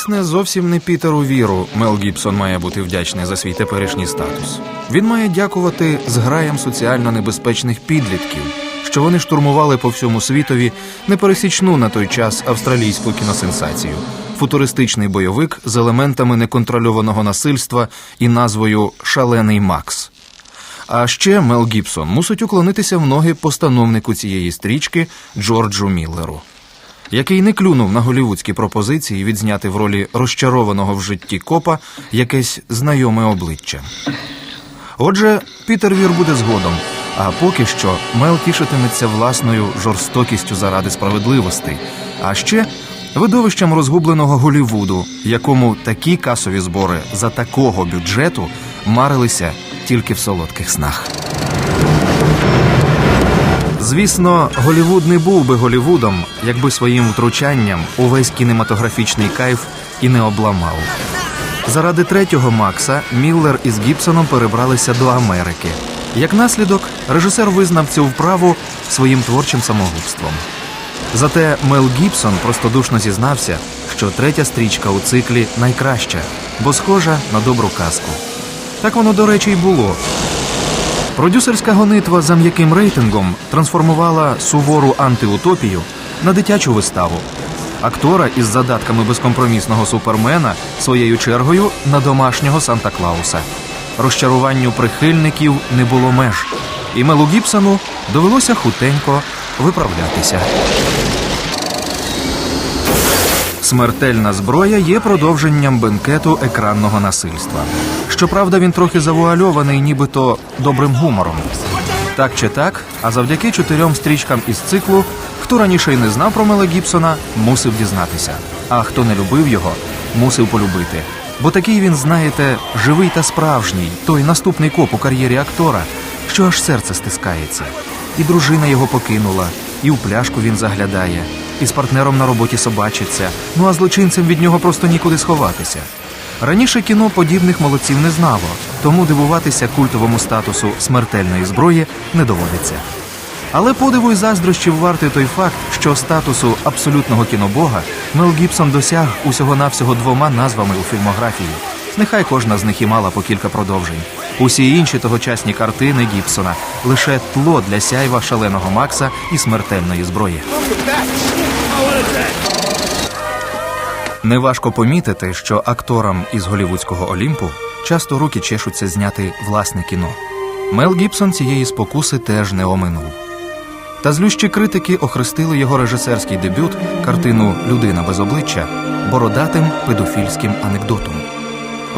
Власне, зовсім не Пітеру Віру Мел Гібсон має бути вдячний за свій теперішній статус. Він має дякувати зграям соціально небезпечних підлітків, що вони штурмували по всьому світові непересічну на той час австралійську кіносенсацію. Футуристичний бойовик з елементами неконтрольованого насильства і назвою Шалений Макс. А ще Мел Гібсон мусить уклонитися в ноги постановнику цієї стрічки Джорджу Міллеру, який не клюнув на голівудські пропозиції відзняти в ролі розчарованого в житті копа якесь знайоме обличчя. Отже, Пітер Вір буде згодом. А поки що Мел тішитиметься власною жорстокістю заради справедливості, а ще видовищем розгубленого Голівуду, якому такі касові збори за такого бюджету марилися тільки в солодких снах. Звісно, Голівуд не був би Голівудом, якби своїм втручанням увесь кінематографічний кайф і не обламав. Заради третього Макса Міллер із Гібсоном перебралися до Америки. Як наслідок, режисер визнав цю вправу своїм творчим самогубством. Зате Мел Гібсон простодушно зізнався, що третя стрічка у циклі найкраща, бо схожа на добру казку. Так воно, до речі, й було. Продюсерська гонитва за м'яким рейтингом трансформувала сувору антиутопію на дитячу виставу. Актора із задатками безкомпромісного супермена своєю чергою на домашнього Санта Клауса. Розчаруванню прихильників не було меж, і Мелу Гібсону довелося хутенько виправлятися. Смертельна зброя є продовженням бенкету екранного насильства. Щоправда, він трохи завуальований, нібито добрим гумором. Так чи так, а завдяки чотирьом стрічкам із циклу, хто раніше й не знав про Мела Гібсона, мусив дізнатися. А хто не любив його, мусив полюбити. Бо такий він, знаєте, живий та справжній, той наступний коп у кар'єрі актора, що аж серце стискається. І дружина його покинула, і у пляшку він заглядає, і з партнером на роботі собачиться. Ну а злочинцем від нього просто нікуди сховатися. Раніше кіно подібних молодців не знало, тому дивуватися культовому статусу смертельної зброї не доводиться. Але подиву й заздрощів вартий той факт, що статусу абсолютного кінобога Мел Гібсон досяг усього-навсього двома назвами у фільмографії. Нехай кожна з них і мала по кілька продовжень. Усі інші тогочасні картини Гібсона лише тло для сяйва шаленого Макса і смертельної зброї. Неважко помітити, що акторам із голівудського Олімпу часто руки чешуться зняти власне кіно. Мел Гібсон цієї спокуси теж не оминув. Та злющі критики охрестили його режисерський дебют, картину Людина без обличчя бородатим педофільським анекдотом.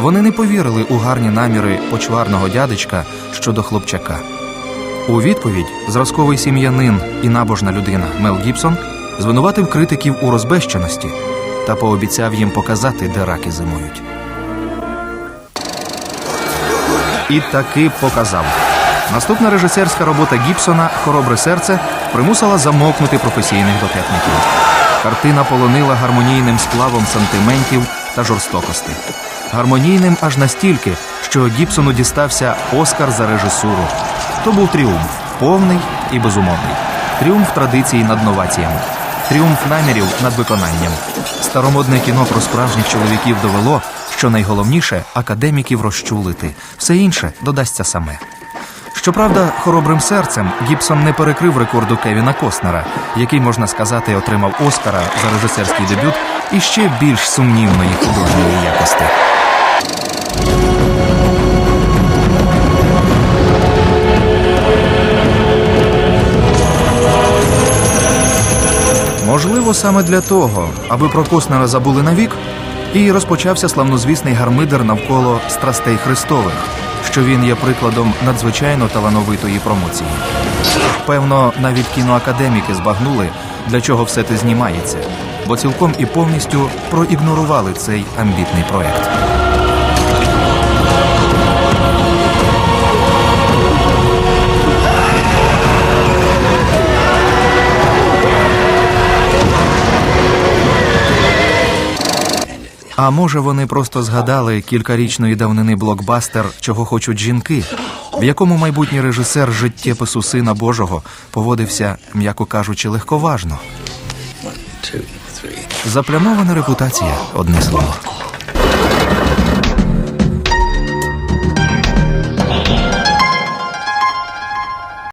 Вони не повірили у гарні наміри почварного дядечка щодо хлопчака. У відповідь зразковий сім'янин і набожна людина Мел Гібсон звинуватив критиків у розбещеності та пообіцяв їм показати, де раки зимують. І таки показав. Наступна режисерська робота Гібсона Хоробре серце примусила замовкнути професійних дотепників. Картина полонила гармонійним сплавом сантиментів та жорстокості. Гармонійним аж настільки, що Гібсону дістався Оскар за режисуру. То був тріумф, повний і безумовний. Тріумф традицій над новаціями, тріумф намірів над виконанням. Старомодне кіно про справжніх чоловіків довело, що найголовніше академіків розчулити, все інше додасться саме. Щоправда, хоробрим серцем Гібсон не перекрив рекорду Кевіна Костнера, який, можна сказати, отримав Оскара за режисерський дебют і ще більш сумнівної художньої якості. Можливо, саме для того, аби про Коснера забули навік, і розпочався славнозвісний гармидер навколо страстей Христових, що він є прикладом надзвичайно талановитої промоції. Певно, навіть кіноакадеміки збагнули, для чого все це знімається, бо цілком і повністю проігнорували цей амбітний проект. А може, вони просто згадали кількарічної давнини блокбастер Чого хочуть жінки, в якому майбутній режисер життєпису сина Божого поводився, м'яко кажучи, легковажно. Заплямована репутація, одне слово.